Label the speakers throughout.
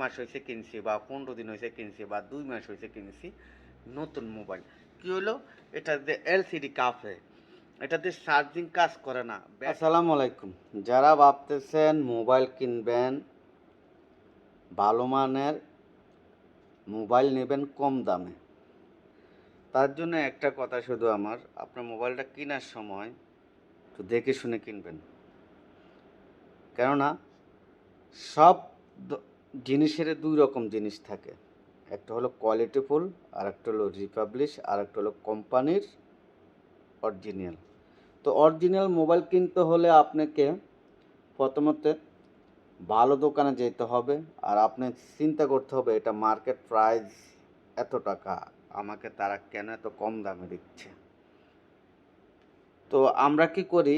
Speaker 1: মাস হয়েছে কিনছি বা পনেরো দিন হয়েছে কিনছি বা দুই মাস হয়েছে কিনছি নতুন মোবাইল। কি হলো এটা যে এলসিডি কাফে এটাতে চার্জিং কাজ করে না। আসসালামু আলাইকুম। যারা ভাবতেছেন মোবাইল কিনবেন, ভালো মানের মোবাইল নেবেন কম দামে। তার জন্য একটা কথা শুধু আমার, আপনার মোবাইলটা কেনার সময় একটু দেখে শুনে কিনবেন। কেননা সব জিনিসের দুই রকম জিনিস থাকে। একটা হলো কোয়ালিটিফুল আর একটা হলো রিপাবলিশ আর একটা হলো কোম্পানির অরিজিনাল তো অরিজিনাল মোবাইল কিনতে হলে আপনাকে প্রথমত ভালো দোকানে যেতে হবে, আর আপনি চিন্তা করতে হবে এটা মার্কেট প্রাইস এত টাকা, আমাকে তারা কেন এত কম দামে দিচ্ছে? তো আমরা কি করি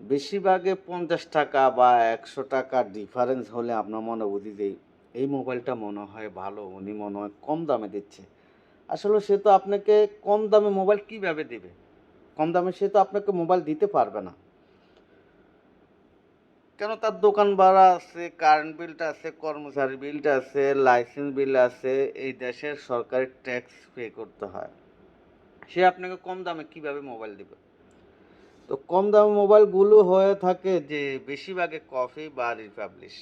Speaker 1: বেশিরভাগে পঞ্চাশ টাকা বা একশো টাকা ডিফারেন্স হলে আপনার মনে বুঝি যে এই মোবাইলটা মনে হয় ভালো, উনি মনে হয় কম দামে দিচ্ছে। আসলে সে তো আপনাকে কম দামে মোবাইল কীভাবে দিবে? কম দামে সে তো আপনাকে মোবাইল দিতে পারবে না। কেন তার দোকান ভাড়া আছে কারেন্ট বিলটা আছে, কর্মচারী বিলটা আছে লাইসেন্স বিল আছে, এই দেশের সরকারি ট্যাক্স পে করতে হয়। সে আপনাকে কম দামে কীভাবে মোবাইল দিবে? তো কম দামে মোবাইলগুলো হয়ে থাকে যে বেশিরভাগে কফি বা রিপাবলিশ।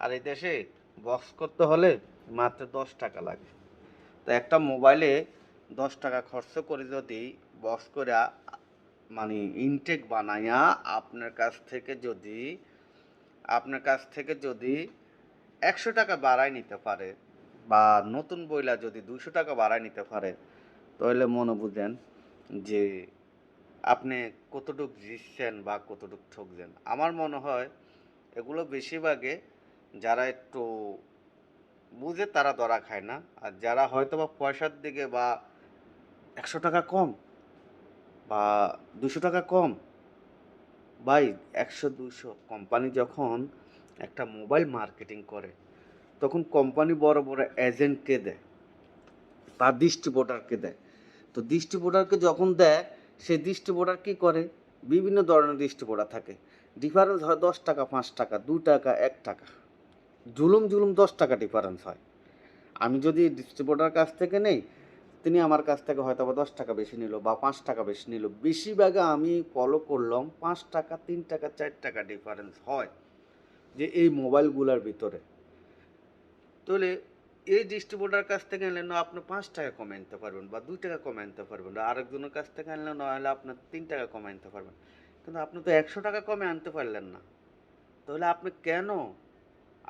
Speaker 1: আর এই দেশে বক্স করতে হলে মাত্র দশ টাকা লাগে। তো একটা মোবাইলে দশ টাকা খরচ করে যদি বক্স করে মানে ইনটেক বানাইয়া আপনার কাছ থেকে যদি, আপনার কাছ থেকে যদি একশো টাকা বাড়ায় নিতে পারে বা নতুন বইলা যদি দুশো টাকা বাড়ায় নিতে পারে, তাহলে মনে বুঝেন যে আপনি কতটুক জিতছেন বা কতটুক ঠকছেন? আমার মনে হয় এগুলো বেশিরভাগে যারা একটু বুঝে তারা ধরা খায় না। আর যারা হয়তো বা পয়সার দিকে বা একশো টাকা কম বা দুশো টাকা কম, ভাই একশো দুশো কোম্পানি যখন একটা মোবাইল মার্কেটিং করে, তখন কোম্পানি বড় বড় এজেন্টকে দেয়, তার ডিস্ট্রিবিউটারকে দেয়। তো ডিস্ট্রিবিউটারকে যখন দেয় সেই ডিস্ট্রিবিউটার কী করে? বিভিন্ন ধরনের ডিস্ট্রিবিউটার থাকে। ডিফারেন্স হয় দশ টাকা, পাঁচ টাকা, দু টাকা, এক টাকা। জুলুম জুলুম দশ টাকা ডিফারেন্স হয়। আমি যদি ডিস্ট্রিবিউটার কাছ থেকে নেই, তিনি আমার কাছ থেকে হয়তো বা দশ টাকা বেশি নিল বা পাঁচ টাকা বেশি নিল। বেশিরভাগে আমি ফলো করলাম পাঁচ টাকা, তিন টাকা, চার টাকা ডিফারেন্স হয় যে এই মোবাইলগুলোর ভিতরে। তাহলে এই ডিস্ট্রিবিউটার কাছ থেকে আনলে না, আপনি পাঁচ টাকা কমে আনতে পারবেন বা দুই টাকা কমে আনতে পারবেন আর আরেকজনের কাছ থেকে আনলে না, হলে আপনার তিন টাকা কমে আনতে পারবেন। কিন্তু আপনি তো একশো টাকা কমে আনতে পারলেন না। তাহলে আপনি কেন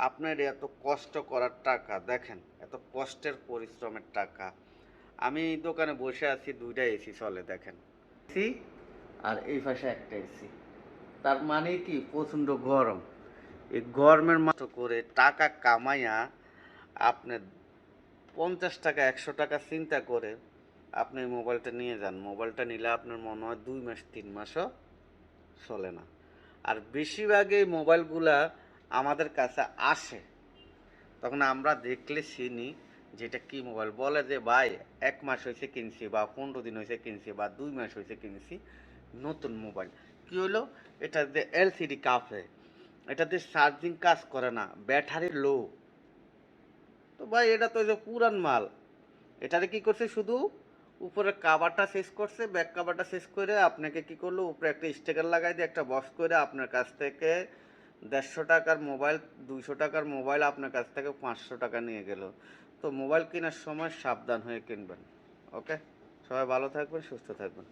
Speaker 1: আপনার এত কষ্ট করার টাকা, দেখেন, এত কষ্টের পরিশ্রমের টাকা? আমি এই দোকানে বসে আছি, দুইটা এসি চলে, দেখেন। এসি আর এই পাশে একটা এসি তার মানে কি? প্রচণ্ড গরম। এই গরমের মতো করে টাকা কামাইয়া আপনি পঞ্চাশ টাকা, একশো টাকা চিন্তা করে আপনি মোবাইলটা নিয়ে যান। মোবাইলটা নিলে আপনার মনে হয় দুই মাস, তিন মাসও চলে না। আর বেশিরভাগ এই মোবাইলগুলা আমাদের কাছে আসে। তখন আমরা দেখলে চিনি যে এটা কী মোবাইল। বলে যে, ভাই, এক মাস হয়েছে কিনছি বা পনেরো দিন হয়েছে কিনছি বা দুই মাস হয়েছে কিনছি নতুন মোবাইল। কী হলো এটা যে এলসিডি কাফে। এটাতে চার্জিং কাজ করে না। ব্যাটারি লো তো ভাই, এটা তো যে পুরান মাল। এটারে কি করছে শুধু? উপরে কাভারটা শেষ করছে ব্যাক কাভারটা শেষ করে আপনাকে কি করল? উপরে একটা স্টিকার লাগাই দিয়ে একটা বক্স করে আপনার কাছ থেকে দেড়শো টাকার মোবাইল দুইশো টাকার মোবাইল আপনার কাছ থেকে পাঁচশো টাকা নিয়ে গেল। তো মোবাইল কেনার সময় সাবধান হয়ে কিনবেন ওকে সবাই ভালো থাকবেন, সুস্থ থাকবেন।